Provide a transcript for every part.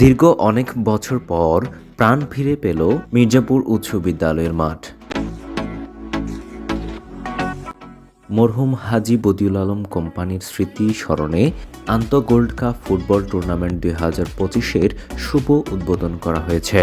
দীর্ঘ অনেক বছর পর প্রাণ ফিরে পেল মির্জাপুর উচ্চ বিদ্যালয়ের মাঠ। মরহুম হাজি বদিউল আলম কোম্পানির স্মৃতি স্মরণে আন্ত গোল্ড কাপ ফুটবল টুর্নামেন্ট দুই হাজার পঁচিশের শুভ উদ্বোধন করা হয়েছে।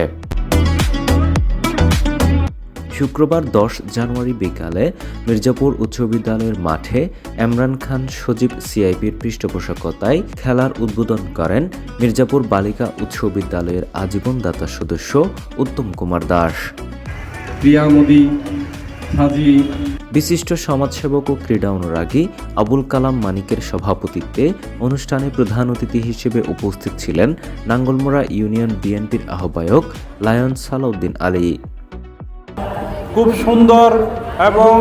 শুক্রবার দশ জানুয়ারি বিকালে মির্জাপুর উচ্চ বিদ্যালয়ের মাঠে এমরান খান সজীব সিআইপির পৃষ্ঠপোষকতায় খেলার উদ্বোধন করেন মির্জাপুর বালিকা উচ্চ বিদ্যালয়ের আজীবন দাতা সদস্য উত্তম কুমার দাস। প্রিয়া মোদি বিশিষ্ট সমাজসেবক ও ক্রীড়া অনুরাগী আবুল কালাম মানিকের সভাপতিত্বে অনুষ্ঠানে প্রধান অতিথি হিসেবে উপস্থিত ছিলেন নাঙ্গলমোড়া ইউনিয়ন বিএনপির আহ্বায়ক লায়ন সালাউদ্দিন আলী। খুব সুন্দর এবং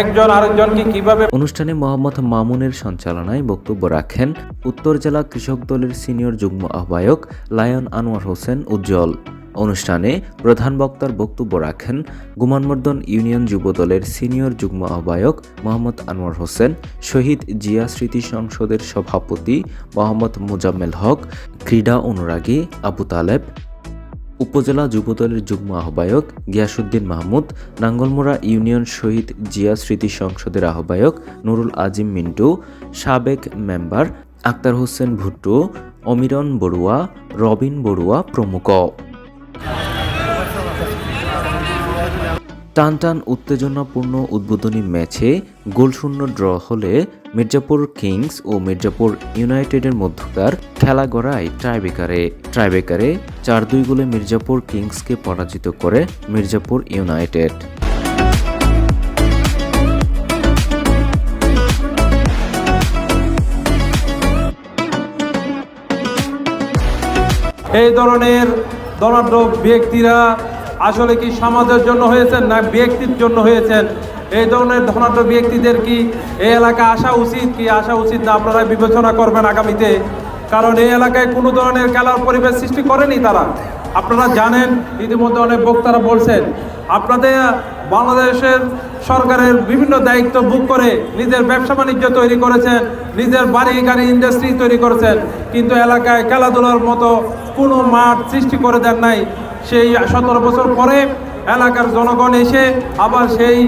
একজন আরেকজনকে কীভাবে অনুষ্ঠানে মোহাম্মদ মামুনের সঞ্চালনায় বক্তব্য রাখেন উত্তর জেলা কৃষক দলের সিনিয়র যুগ্ম আহ্বায়ক লায়ন আনোয়ার হোসেন উজ্জ্বল। অনুষ্ঠানে প্রধান বক্তার বক্তব্য রাখেন গুমানমর্দন ইউনিয়ন যুব দলের সিনিয়র যুগ্ম আহ্বায়ক মোহাম্মদ আনোয়ার হোসেন, শহীদ জিয়া স্মৃতি সংসদের সভাপতি মোহাম্মদ মোজাম্মেল হক, ক্রীড়া অনুরাগী আবু তালেব উপজেলা যুবদলের যুগ্ম আহ্বায়ক গিয়াসুদ্দিন মাহমুদ, নাঙ্গলমোড়া ইউনিয়ন শহীদ জিয়া স্মৃতি সংসদের আহ্বায়ক নুরুল আজিম মিন্টু, সাবেক মেম্বার আক্তার হোসেন ভুট্টু, অমিরন বড়ুয়া, রবিন বড়ুয়া প্রমুখ। টান টান উত্তেজনাপূর্ণ উদ্বোধনী ম্যাচে গোলশূন্য ড্র হলে মির্জাপুর কিংস ও মির্জাপুর ইউনাইটেডের মধ্যকার খেলা গড়ায় ট্রাইবেকারে ট্রাইবেকারে চার দুই গোলে মির্জাপুর কিংসকে পরাজিত করে মির্জাপুর ইউনাইটেড। এই ধরনের দলাঢ্য ব্যক্তিরা আসলে কি সমাজের জন্য হয়েছেন না ব্যক্তির জন্য হয়েছেন? এই ধরনের ধনাঢ্য ব্যক্তিদের কি এই এলাকা আসা উচিত কি আসা উচিত না আপনারা বিবেচনা করবেন আগামীতে? কারণ এই এলাকায় কোনো ধরনের খেলার পরিবেশ সৃষ্টি করেনি তারা। আপনারা জানেন, ইতিমধ্যে অনেক বক্তারা বলছেন, আপনাদের বাংলাদেশের সরকারের বিভিন্ন দায়িত্ব বুক করে নিজের ব্যবসা বাণিজ্য তৈরি করেছেন, নিজের বাড়ি গাড়ি ইন্ডাস্ট্রি তৈরি করেছেন, কিন্তু এলাকায় খেলাধুলার মতো কোনো মাঠ সৃষ্টি করে দেন নাই। সেই সতেরো বছর পরে এলাকার জনগণ এসে আবার সেই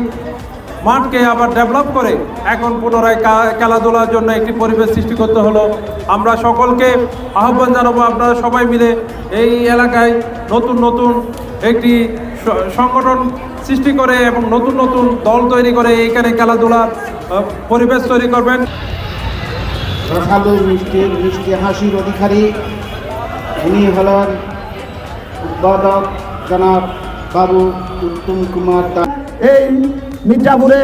মাঠকে আবার ডেভেলপ করে এখন পুনরায় খেলাধুলার জন্য একটি পরিবেশ সৃষ্টি করতে হলো। আমরা সকলকে আহ্বান জানাব আপনারা সবাই মিলে এই এলাকায় নতুন নতুন একটি সংগঠন সৃষ্টি করে এবং নতুন নতুন দল তৈরি করে এইখানে খেলাধুলার পরিবেশ তৈরি করবেন। মিষ্টি মিষ্টি হাসির অধিকারী, উনি হলেন উদ্বোধক জনাব বাবু উত্তম কুমার এই মির্জাপুরে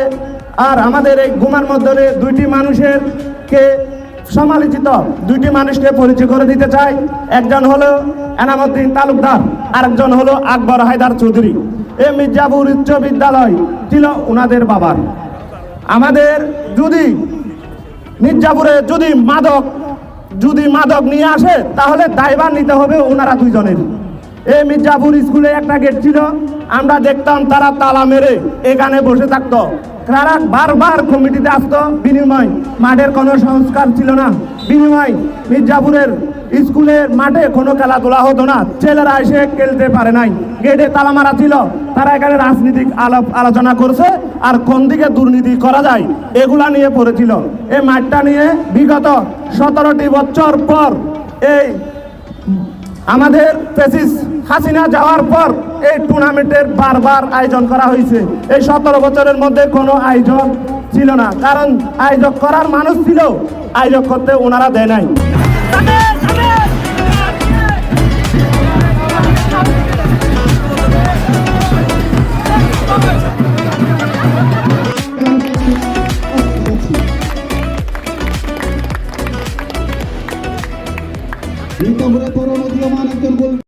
আর আমাদের এই গুমার মধ্যে দুইটি মানুষের কে সমালোচিত, দুইটি মানুষকে পরিচয় করে দিতে চাই। একজন হলো এনামুদ্দিন তালুকদার, আরেকজন হলো আকবর হায়দার চৌধুরী। এই মির্জাপুর উচ্চ বিদ্যালয় ছিল ওনাদের বাবার। আমাদের যদি মির্জাপুরে যদি মাদক যদি মাদক নিয়ে আসে, তাহলে দায়ভার নিতে হবে ওনারা দুইজনের। এই মির্জাপুর স্কুলে একটা গেট ছিল, আমরা দেখতাম তারা তালা মেরে এখানে বসে থাকতো। তারা বারবার কমিটিতে আসতো, বিনিময়, মাঠের কোনো সংস্কার ছিল না। বিনিময়, মির্জাপুরের স্কুলের মাঠে কোনো খেলাধুলা হতো না, ছেলেরা এসে খেলতে পারে নাই। গেটে তালা মারা ছিল, তারা এখানে রাজনীতিক আলাপ আলোচনা করছে, আর কোন দিকে দুর্নীতি করা যায়, এগুলা নিয়ে পড়েছিল। এই মাঠটা নিয়ে বিগত সতেরোটি বছর পর এই আমাদের প্রেসিস হাসিনা যাওয়ার পর এই টুর্নামেন্টের বারবার আয়োজন করা হয়েছে। এই সতেরো বছরের মধ্যে কোনো আয়োজন ছিল না, কারণ আয়োজক করার মানুষ ছিল, আয়োজক করতে ওনারা দেয় নাই।